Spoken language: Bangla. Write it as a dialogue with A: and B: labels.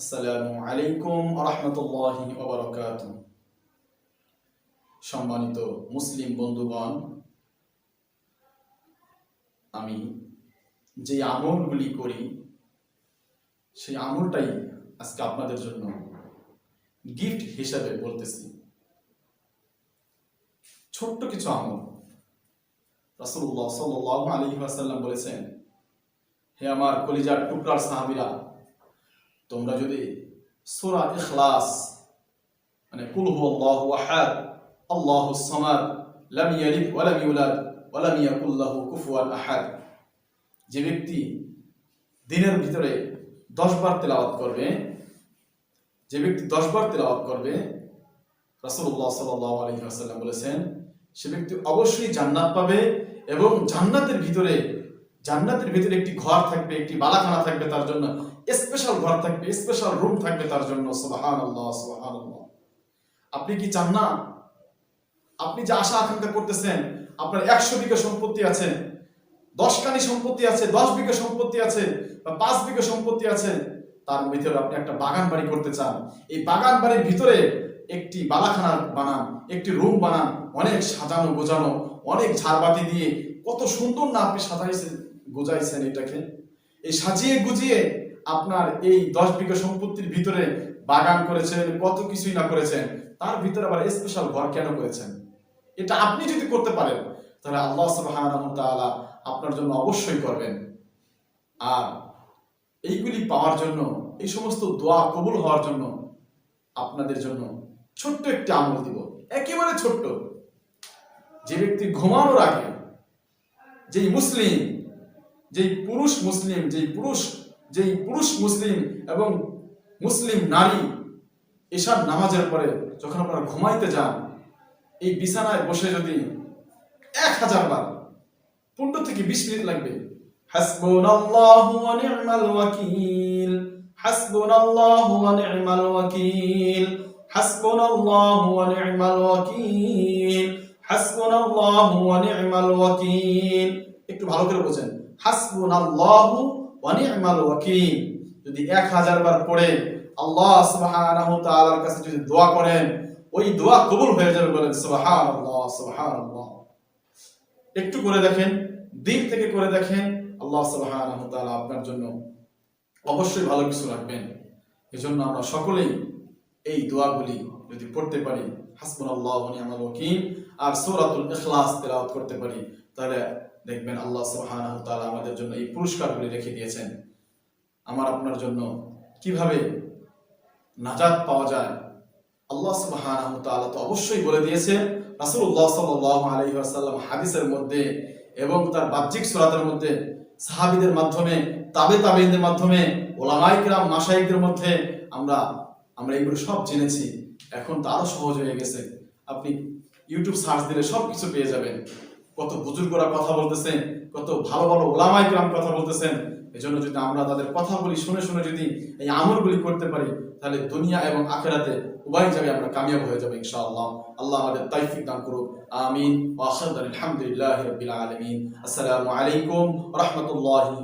A: আসসালামু আলাইকুম রহমতুল্লাহি ওবরাকাত সম্মানিত মুসলিম বন্ধুগণ, আমি যে আমলগুলি করি, সেই আমলটাই আজকে আপনাদের জন্য গিফট হিসাবে বলতেছি। ছোট্ট কিছু আমল। রাসূলুল্লাহ সাল্লাল্লাহু আলাইহি ওয়াসাল্লাম বলেছেন, হে আমার কলিজার টুকরার সাহাবীরা তোমরা যদি সূরা ইখলাস মানে কুল হুয়াল্লাহু আহাদ আল্লাহুস সামাদ, লাম ইয়ালিদ ওয়া লাম ইউলাদ ওয়া লাম ইয়াকুল লাহু কুফুয়ান আহাদ, যে ব্যক্তি দিনের ভিতরে 10 বার তেলাওয়াত করবে, যে ব্যক্তি 10 বার তেলাওয়াত করবে আলাইহি ওয়াসাল্লাম বলেছেন, সে ব্যক্তি অবশ্যই জান্নাত পাবে এবং জান্নাতের ভিতরে জান্নাতের ভিতরে একটি ঘর থাকবে, একটি বালাখানা থাকবে তার জন্য স্পেশাল ঘর থাকবে স্পেশাল রুম থাকবে তার জন্য আপনি কি চান না? আপনি যে আশা আকাঙ্ক্ষা করতেছেন, আপনার একশো বিঘা সম্পত্তি আছে দশ কানি সম্পত্তি আছে, দশ বিঘা সম্পত্তি আছে, বা পাঁচ বিঘা সম্পত্তি আছে, তার ভিতরে আপনি একটা বাগান বাড়ি করতে চান। এই বাগান বাড়ির ভিতরে একটি বালাখানা বানান, একটি রুম বানান, অনেক সাজানো গোজানো অনেক ঝাড়বাতি দিয়ে কত সুন্দর না আপনি সাজাইছেন, গোজাইছেন এটাকে। এই সাজিয়ে গুজিয়ে আপনার এই দশ বিঘা সম্পত্তির ভিতরে বাগান করেছেন, কত কিছুই না করেছেন, তার ভিতরে আবার স্পেশাল ঘর কেন করেছেন? এটা আপনি যদি করতে পারেন, তাহলে আল্লাহ তাআলা আপনার জন্য অবশ্যই করবেন। আর এইগুলি পাওয়ার জন্য, এই সমস্ত দোয়া কবুল হওয়ার জন্য আপনাদের জন্য ছোট্ট একটি আমল দিব। একেবারে ছোট্ট। যে ব্যক্তি ঘুমানোর আগে যেই মুসলিম, যেই পুরুষ মুসলিম, যেই পুরুষ যেই পুরুষ মুসলিম এবং মুসলিম নারী এসব নামাজের পরে যখন আপনারা ঘুমাইতে যান, এই বিছানায় বসে যদি এক হাজার বার পনেরো থেকে বিশ মিনিট লাগবে। হাসবুনাল্লাহু ওয়া নি'মাল ওয়াকিল। হাসবুনাল্লাহু ওয়া নি'মাল ওয়াকিল। হাসবুনাল্লাহু ওয়া নি'মাল ওয়াকিল। হাসবুনাল্লাহু ওয়া নি'মাল ওয়াকিল। একটু ভালো করে হাসবুনাল্লাহু ওয়া নি'মাল ওয়াকিল। যদি এক হাজার বার পড়ে আল্লাহ সুবহানাহু তাআলার কাছে যদি দোয়া করেন, ওই দোয়া কবুল হয়ে যাবে বলেন, সুবহানাল্লাহ সুবহানাল্লাহ। একটু করে দেখেন দিল থেকে করে দেখেন, আল্লাহ সুবহানাহু তাআলা আপনার জন্য অবশ্যই ভালো কিছু রাখবেন। এজন্য আমরা সকলেই এই দোয়াগুলি যদি পড়তে পারি, হাসবুনাল্লাহু ওয়া নি'মাল ওয়াকিল আর সূরাতুল ইখলাস তেলাওয়াত করতে পারি, তাহলে দেখবেন আল্লাহ সুবহানাহু তাআলা আমাদের জন্য এই পুরস্কারগুলি রেখে দিয়েছেন। আমার আপনার জন্য কীভাবে নাজাত পাওয়া যায়, আল্লাহ সুবহানাহু তাআলা তো অবশ্যই বলে দিয়েছে, রাসূলুল্লাহ সাল্লাল্লাহু আলাইহি ওয়াসাল্লাম হাদিসের মধ্যে এবং তার বাহ্যিক সূরাতের মধ্যে সাহাবীদের মাধ্যমে, তাবে তাবেঈনদের মাধ্যমে, ওলামায়ে কিরাম মাশায়েখদের মধ্যে আমরা আমরা এগুলো সব জেনেছি, এখন তো আরও সহজ হয়ে গেছে। আপনি ইউটিউব সার্চ দিলে সব কিছু পেয়ে যাবেন। কত বুজুর্গরা কথা বলতেছেন, কত ভালো ভালো ওলামায়ে কিরাম কথা বলতেছেন। এজন্য যদি আমরা তাদের কথাগুলি শুনে শুনে যদি এই আমলগুলি করতে পারি, তাহলে দুনিয়া এবং আখেরাতে উভয় জায়গায় আমরা কামিয়াব হয়ে যাব ইনশাআল্লাহ। আল্লাহ আমাদের তৌফিক দান করুক। আমিন। আলহামদুলিল্লাহি আসসালামু আলাইকুম রাহমাতুল্লাহি